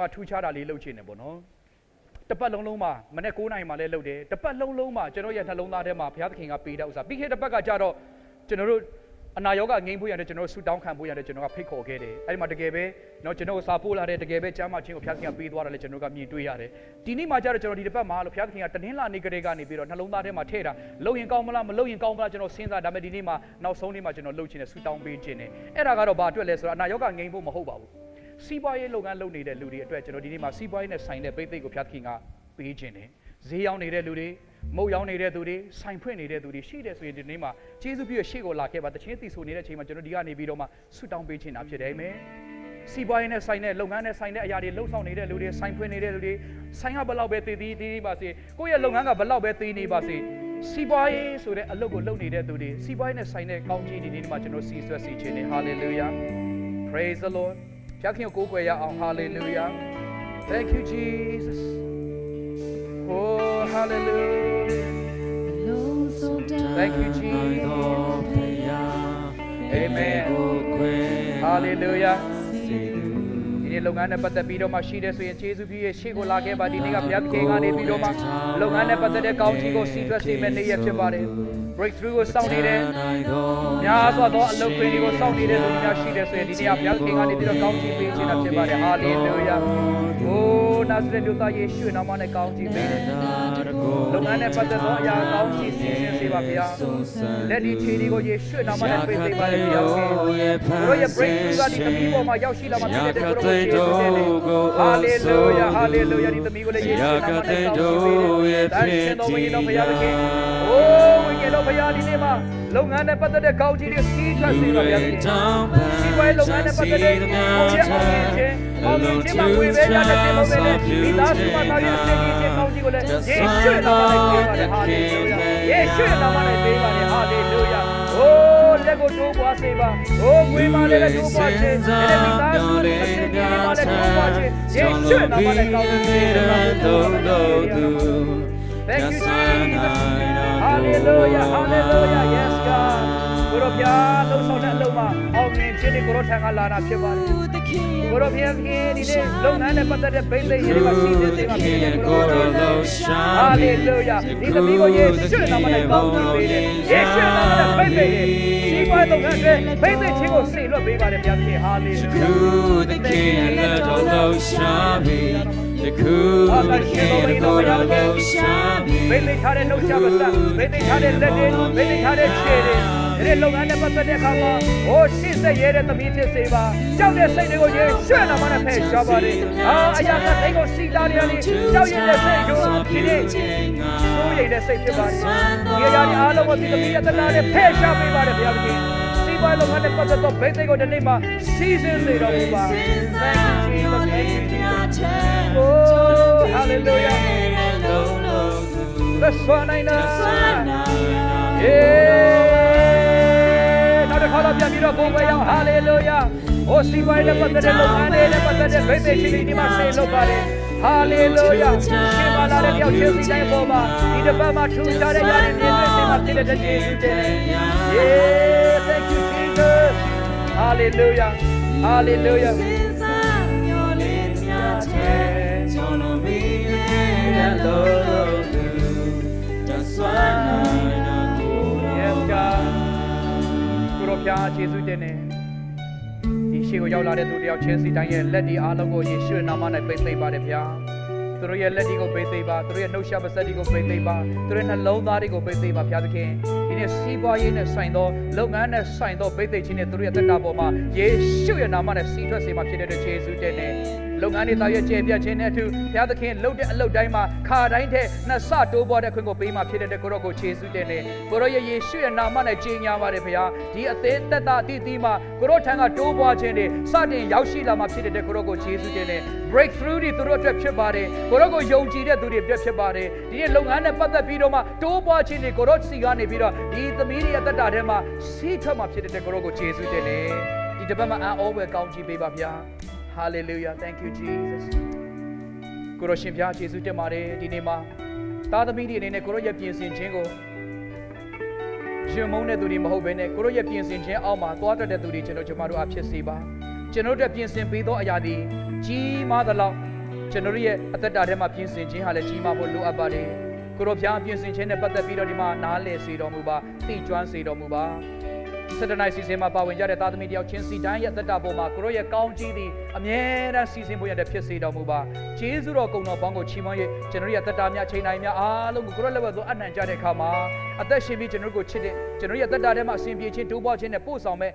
တော်ကထူးခြားတာလေးလုပ်ချင်တယ်ပေါ့နော်တစ်ပတ်လုံးလုံးမှာမနေ့9နိုင်မှာလည်းလုပ်တယ်တစ်ပတ်လုံးလုံးမှာကျွန်တော်ရဲ့နှလုံးသားထဲမှာဘုရားသခင်ကပေးတဲ့ဥစ္စာပြီးခဲ့တဲ့ပတ်ကကြတော့ကျွန်တော်တို့အနာရောဂါငိမ့်ဖို့ရတယ်ကျွန်တော်တို့ဆူတောင်းခံဖို့ရတယ်ကျွန်တော်ကဖိတ်ခေါ်ခဲ့တယ်အဲ့ဒီမှာတကယ်ပဲเนาะကျွန်တော်ကိုစာပို့လာတဲ့တကယ်ပဲကျမ်းမာခြင်းကိုဘုရားသခင်ကပေးသွားတယ်လေကျွန်တော်ကမြင်တွေ့ရတယ်ဒီနေ့မှာကြတော့ကျွန်တော်ဒီတစ်ပတ်မှာလို့ဘုရားသခင်ကတနင်္လာနေ့ကလေးကနေပြီးတော့နှလုံးသားထဲမှာထည့်တာလုံရင်ကောင်းမလားမလုံရင်ကောင်းမလားကျွန်တော်စဉ်းစားဒါပေမဲ့ဒီနေ့မှာနောက်ဆုံးနေ့မှာကျွန်တော်လှုပ်ခြင်းနဲ့ဆူတောင်းပေးခြင်းနဲ့အဲ့ဒါကတော့ဘာအတွက်လဲဆိုတော့အနာရောဂါငိမ့်ဖို့မဟုတ်ပါဘူး စီးပွားရေးလုပ်ငန်းလုပ်နေတဲ့လူတွေအတွက်ကျွန်တော်ဒီနေ့မှာစီးပွားရေးနဲ့ဆိုင်တဲ့ပိတ်သိက်ကိုဖျားသခင်ကပေးခြင်းတယ်ဈေးရောင်းနေတဲ့လူတွေမုတ်ရောင်းနေတဲ့သူတွေဆိုင်ဖွင့်နေတဲ့သူတွေရှိတယ်ဆိုရင်ဒီနေ့မှာကျေးဇူးပြုရရှေ့ကိုလာခဲ့ပါတခြင်းတည်ဆိုနေတဲ့အချိန်မှာကျွန်တော်ဒီကနေပြီးတော့မှဆုတောင်းပေးခြင်းတာဖြစ်တယ်အာမင်စီးပွားရေးနဲ့ဆိုင်တဲ့လုပ်ငန်းနဲ့ဆိုင်တဲ့အရာတွေလှုပ်ဆောင်နေတဲ့လူတွေဆိုင်ဖွင့်နေတဲ့လူတွေဆိုင်ကဘယ်လောက်ပဲတည်တည်တည်ပါစေကိုယ့်ရဲ့လုပ်ငန်းကဘယ်လောက်ပဲတည်နေပါစေစီးပွားရေးဆိုတဲ့အလုပ်ကိုလုပ်နေတဲ့သူတွေစီးပွားရေးနဲ့ဆိုင်တဲ့ကောင်းချီးဒီနေ့မှာကျွန်တော်စီးဆွဲစီခြင်းနဲ့ hallelujah praise the lord ဖျားခင်ကိုကိုးကွယ်ရအောင် hallelujah thank you jesus oh hallelujah thank you jesus amen hallelujah ဒီ နေ့လုပ်ငန်းနဲ့ပတ်သက်ပြီးတော့မှရှိတဲ့ဆိုရင်ကျေးဇူးပြုရဲ့ရှေ့ကိုလာခဲ့ပါဒီနေ့ကဘုရားသခင်ကနေပြီးတော့မှလုပ်ငန်းနဲ့ပတ်သက်တဲ့ကောင်းချီးကိုစီးထွက်စေမယ့်နေ့ရက်ဖြစ်ပါတယ် breakthrough ကိုစောင့်နေတဲ့များစွာသောအလုပ်ခွင်တွေကိုစောင့်နေတဲ့လူများရှိတယ်ဆိုရင်ဒီနေ့ကဘုရားသခင်ကနေပြီးတော့ကောင်းချီးပေးခြင်းတာဖြစ်ပါတယ် hallelujah โอ้နာဇရက်မြို့သားယေရှုရဲ့နာမနဲ့ကောင်းချီးပေးတယ်လုပ်ငန်းနဲ့ပတ်သက်သောအရာကောင်းချီးစီစဉ်စေပါဘုရားလက်ဒီခြေတွေကိုယေရှုရဲ့နာမနဲ့ပေးစေပါလေဘုရားခင်တို့ရဲ့ breakthrough ကဒီသမီးပေါ်မှာရောက်ရှိလာမှာဖြစ်တဲ့အတွက်ကိုယေရှုတင်တယ် hallelujah hallelujah ဒီသမီးကိုလည်းယေရှုနာမနဲ့ကောင်းချီးပေးတယ်တန်ရှင်တော်ဝိညာဉ်တော်ဘုရားသခင်အိုးဝိညာဉ်တော်ဘုရားဒီနေ့မှာလုပ်ငန်းနဲ့ပတ်သက်တဲ့ကောင်းချီးတွေစီးထွက်စေပါဘုရားသခင်စီးပွားရေးလုပ်ငန်းနဲ့ပတ်သက်တဲ့ကိုယ့်ရဲ့အောင်မြင်ခြင်းအောင်မြင်ခြင်းမှာဝေပေးရတဲ့တင်လို့ပဲလေဒီသားစုမှာသားရဲ့စေကြီးခြင်းကောင်းချီးကိုလည်းယေရှုရဲ့နာမနဲ့ပေးပါတယ်ဟာလေလုယာယေရှုရဲ့နာမနဲ့ပေးပါတယ်ဟာလေလုယာအိုး လက်ကိုတိုးပွားစေပါအိုးငွေမာလည်းတိုးပွားခြင်းဒီမိသားစုနဲ့အစဉ်ပြေမာလည်းတိုးပွားခြင်းယေရှုရဲ့နာမနဲ့ကောင်းချီးပေးပါတယ် Thank you, Jesus. Hallelujah. Hallelujah. Yes, God. ကိုရောဖျားလှုပ်ဆောင်တဲ့အလုံးမှာအောင်မြင်ခြင်းတွေကိုရောထံကလာတာဖြစ်ပါတယ်ကိုရောဖျားခင်ဒီနေ့လုပ်ငန်းနဲ့ပတ်သက်တဲ့ဘိသိက်ရေးမှာရှိနေစေပါဖြစ်တဲ့ကိုရော ဟာလေလုယာဒီသမီးကိုယေရှုနာမနဲ့ကောင်းချီးပေးတယ်ယေရှုနာမနဲ့ဘိသိက်ရေးဒီဘွားလုပ်ငန်းတွေဘိသိက်ချင်းကိုစိတ်လွတ်ပေးပါတယ်ဗျာခင်ဟာလေလုယာ the king let all those shall be the cool the king let all those shall be ဘိသိက်ထားတဲ့နှုတ်ချပါစဘိသိက်ထားတဲ့လက်တွေဘိသိက်ထားတဲ့ခြေတွေ ဒီလုပ်ငန်းနဲ့ပတ်သက်တဲ့အခါမှာဟိုရှင်းဆက်ရဲတဲ့သမီးဖြစ်စေပါကြောက်တဲ့စိတ်တွေကိုယေရှုနာမနဲ့ဖယ်ရှားပါတယ်အာအရာကတိတ်ကိုစီတာတွေကနေကြောက်ရတဲ့စိတ်ကိုဒီနေ့ဆိုးရိမ်တဲ့စိတ်ဖြစ်ပါတယ်ဒီအရာတွေအားလုံးကိုဒီသမီးရဲ့တနာနဲ့ဖယ်ရှားပေးပါတယ်ဘုရားသခင်စီးပွားလုပ်ငန်းနဲ့ပတ်သက်သောဘိသိက်ကိုဒီနေ့မှာစီစဉ်စေတော်မူပါ Thank you Jesus Thank you Jesus Oh hallelujah သက်ဆွမ်းနိုင်တာယေနောက်တစ်ခါတော့ ပြန်ပြီးတော့ဘုံပဲရောက်ဟာလေလုယာဟိုစီဝိုင်းနဲ့ပတ်သက်တဲ့လုပ်ငန်းတွေနဲ့ပတ်သက်တဲ့ဗိသေရှင်ဒီမှာဆေးလုပ်ပါတယ်ဟာလေလုယာရှင်ပါလာတဲ့ရောက်ချင်းစီတိုင်းပေါ်မှာဒီတစ်ပတ်မှာထူးခြားတဲ့ຢာတွေမြင်တွေ့စေမှာဖြစ်တဲ့ယေရှုတင်ယေ thank you Jesus hallelujah hallelujah ဖျားယေရှုတင်နေဒီရှိကိုရောက်လာတဲ့သူတယောက်ချင်းစီတိုင်းရဲ့လက်ဒီအားလုံးကိုယေရှုနာမနဲ့ပိတ်သိမ့်ပါတယ်ဗျာသူတို့ရဲ့လက်ဒီကိုပိတ်သိမ့်ပါသူတို့ရဲ့နှုတ်ရှာပါစက်ဒီကိုပိတ်သိမ့်ပါသူတို့ရဲ့နှလုံးသားတွေကိုပိတ်သိမ့်ပါဘုရားသခင်ဒီနေ့စီးပွားရေးနဲ့ဆိုင်သောလုပ်ငန်းနဲ့ဆိုင်သောပိတ်သိမ့်ခြင်းနဲ့သူတို့ရဲ့တက်တာပေါ်မှာယေရှုရဲ့နာမနဲ့စီးထွက်စေမှာဖြစ်တဲ့အတွက်ယေရှုတင်နေ လုပ်ငန်းတွေသားရဲ့ကျေပြတ်ခြင်းနဲ့အထူးဘုရားသခင်လှုပ်တဲ့အလုပ်တိုင်းမှာခါတိုင်းထက်နှစ်ဆတိုးပေါ်တဲ့ခွင့်ကိုပေးမှာဖြစ်တဲ့အတွက်ကိုရောကိုယေရှုတင်နေကိုရောရဲ့ယေရှုရဲ့နာမနဲ့ကြီးညာပါတယ်ဘုရားဒီအသေးသက်တာအတိအသီးမှာကိုရောထံကတိုးပွားခြင်းတွေစတင်ရောက်ရှိလာမှာဖြစ်တဲ့အတွက်ကိုရောကိုယေရှုတင်နေ breakthrough တွေသူတို့အတွက်ဖြစ်ပါတယ်ကိုရောကိုယုံကြည်တဲ့သူတွေအတွက်ဖြစ်ပါတယ်ဒီနေ့လုပ်ငန်းနဲ့ပတ်သက်ပြီးတော့မှတိုးပွားခြင်းတွေကိုရောစီကနေပြီးတော့ဒီသမီးတွေရဲ့တက်တာထဲမှာစီးထွက်မှာဖြစ်တဲ့အတွက်ကိုရောကိုယေရှုတင်နေဒီတစ်ပတ်မှာအံ့ဩပဲကောင်းချီးပေးပါဗျာ hallelujah thank you jesus ကိုရောရှင်ဖျားယေရှုတင်ပါတယ်ဒီနေ့မှာသားသမီးတွေအနေနဲ့ကိုရောရဲ့ပြင်ဆင်ခြင်းကိုရှင်မုန်းတဲ့သူတွေမဟုတ်ဘဲနဲ့ကိုရောရဲ့ပြင်ဆင်ခြင်းအောက်မှာသွားတတ်တဲ့သူတွေကျွန်တော်ကျွန်မတို့အဖြစ်စေပါကျွန်တော်တို့ပြင်ဆင်ပေးသောအရာဒီကြီးမားသလောက်ကျွန်တော်တို့ရဲ့အသက်တာထဲမှာပြင်ဆင်ခြင်းဟာလည်းကြီးမားဖို့လိုအပ်ပါတယ်ကိုရောဖျားပြင်ဆင်ခြင်းနဲ့ပတ်သက်ပြီးတော့ဒီမှာနားလည်စေတော်မူပါသိကျွမ်းစေတော်မူပါ စတနိုင်စီစဉ်မှာပါဝင်ကြတဲ့သားသမီးတယောက်ချင်းစီတိုင်းရဲ့အသက်တာပေါ်မှာကိုရောရဲ့ကောင်းကြီးသည်အမြဲတမ်းစီစဉ်ဖို့ရတဲ့ဖြစ်စေတော်မူပါကျေးဇူးတော်ကုံတော်ပေါင်းကိုချီးမွမ်း၍ကျွန်တော်ရဲ့အသက်တာများချိန်တိုင်းများအားလုံးကိုကိုရောလက်ဝဲသို့အနှံကြတဲ့အခါမှာအသက်ရှင်ပြီးကျွန်တော်တို့ကိုချစ်တဲ့ကျွန်တော်ရဲ့အသက်တာထဲမှာအစဉ်ပြေခြင်းတိုးပွားခြင်းနဲ့ပို့ဆောင်မဲ့